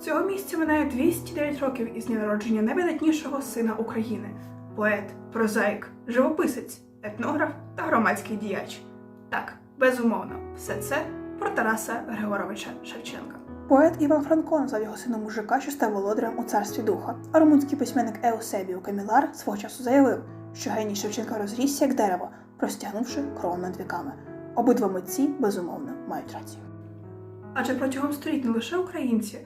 Цього місяця минає 209 років із дня народження найвидатнішого сина України, поет, прозаїк, живописець, етнограф та громадський діяч. Так, безумовно, все це про Тараса Григоровича Шевченка. Поет Іван Франко назвав його сином мужика, що став володарем у царстві духа. А румунський письменник Еусебіо Камілар свого часу заявив, що геній Шевченка розрісся як дерево, простягнувши кров над віками. Обидва митці, безумовно, мають рацію. Адже протягом століть не лише українці,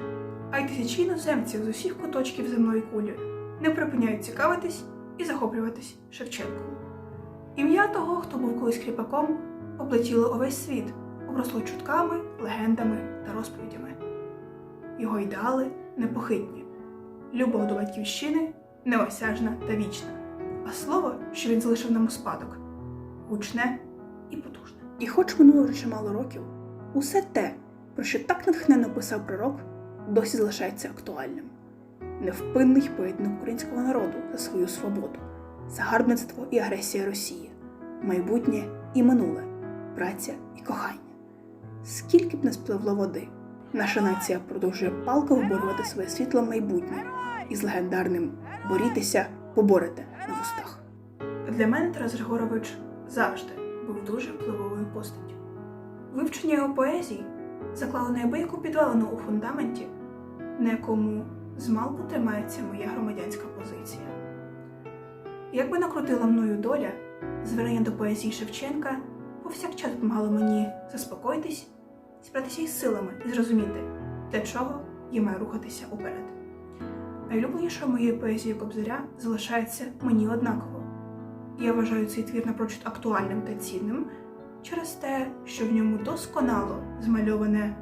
а й тисячі іноземців з усіх куточків земної кулі не припиняють цікавитись і захоплюватись Шевченком. Ім'я того, хто був колись кріпаком, облетіло увесь світ, обросло чутками, легендами та розповідями. Його ідеали непохитні, любов до батьківщини неосяжна та вічна, а слово, що він залишив нам у спадок, гучне і потужне. І хоч минуло вже чимало років, усе те, про що так натхненно писав пророк, досі залишається актуальним. Невпинний поєднок українського народу за свою свободу, загарбництво і агресія Росії, майбутнє і минуле, праця і кохання. Скільки б не спливло води, наша нація продовжує палко виборювати своє світле майбутнє і з легендарним борітеся, поборете на вустах. Для мене Тарас Григорович завжди був дуже впливовою постаттю. Вивчення його поезії заклало неабияку підвалину у фундаменті, на якому змалку тримається моя громадянська позиція. Як би накрутила мною доля, звернення до поезії Шевченка повсякчас допомагало мені заспокоїтись, зібратися із силами і зрозуміти, для чого я маю рухатися уперед. Найулюбленішою моєю поезією Кобзаря залишається мені однаково. Я вважаю цей твір напрочуд актуальним та цінним через те, що в ньому досконало змальоване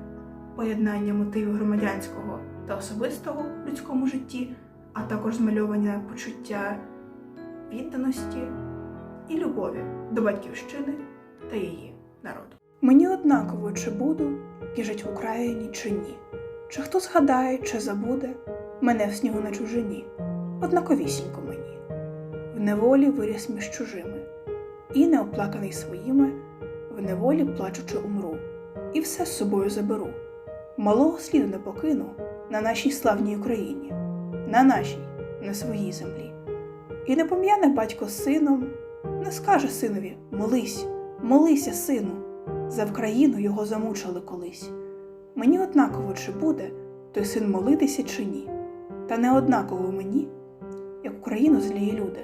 поєднання мотивів громадянського та особистого в людському житті, а також змальоване почуття відданості і любові до батьківщини та її народу. Мені однаково, чи буду я жить в Україні, чи ні, чи хто згадає, чи забуде мене в снігу на чужині, однаковісінько мені, в неволі виріс між чужими, і неоплаканий своїми, в неволі плачучи умру, і все з собою заберу. Малого сліду не покину на нашій славній Україні, на нашій, на своїй землі. І не пом'яне батько сином, не скаже синові молись, молися, сину, за Вкраїну його замучили колись. Мені однаково, чи буде той син молитися, чи ні, та не однаково мені, як Україну злії люди,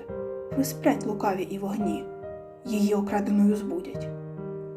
присплять лукаві і вогні, її окраденою збудять